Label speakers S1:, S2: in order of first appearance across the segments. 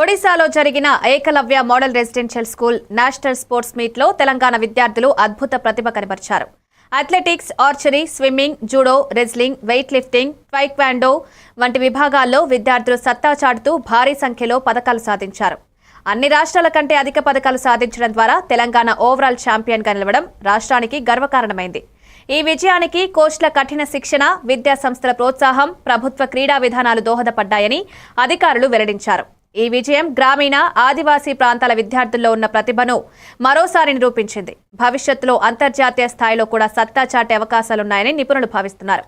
S1: ఒడిశాలో జరిగిన Eklavya model residential school national sports మీట్లో తెలంగాణ విద్యార్థులు అద్భుత ప్రతిభ కనబరిచారు. Athletics archery swimming judo wrestling weight lifting taekwondo వంటి విభాగాల్లో విద్యార్థులు సత్తా చాటుతూ భారీ సంఖ్యలో పథకాలు సాధించారు. అన్ని రాష్ట్రాల కంటే అధిక పథకాలు సాధించడం ద్వారా తెలంగాణ ఓవరాల్ ఛాంపియన్గా నిలవడం రాష్ట్రానికి గర్వకారణమైంది. ఈ విజయానికి కోచ్ల కఠిన శిక్షణ విద్యా సంస్థల ప్రోత్సాహం ప్రభుత్వ క్రీడా విధానాలు దోహదపడ్డాయని అధికారులు వెల్లడించారు. ఈ విజయం గ్రామీణ ఆదివాసీ ప్రాంతాల విద్యార్థుల్లో ఉన్న ప్రతిభను మరోసారి నిరూపించింది. భవిష్యత్తులో అంతర్జాతీయ స్థాయిలో కూడా సత్తా చాటే అవకాశాలున్నాయని నిపుణులు భావిస్తున్నారు.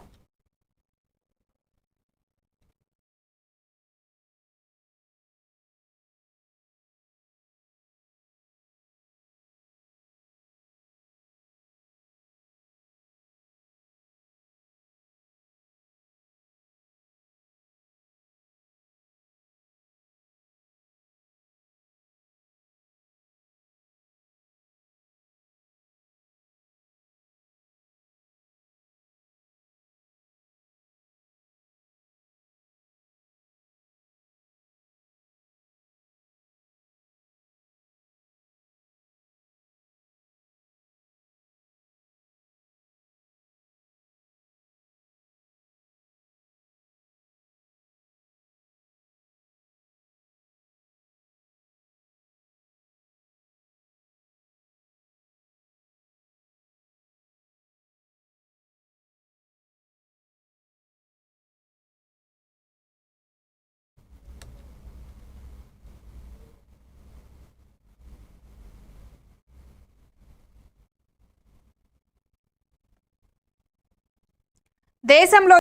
S1: దేశంలో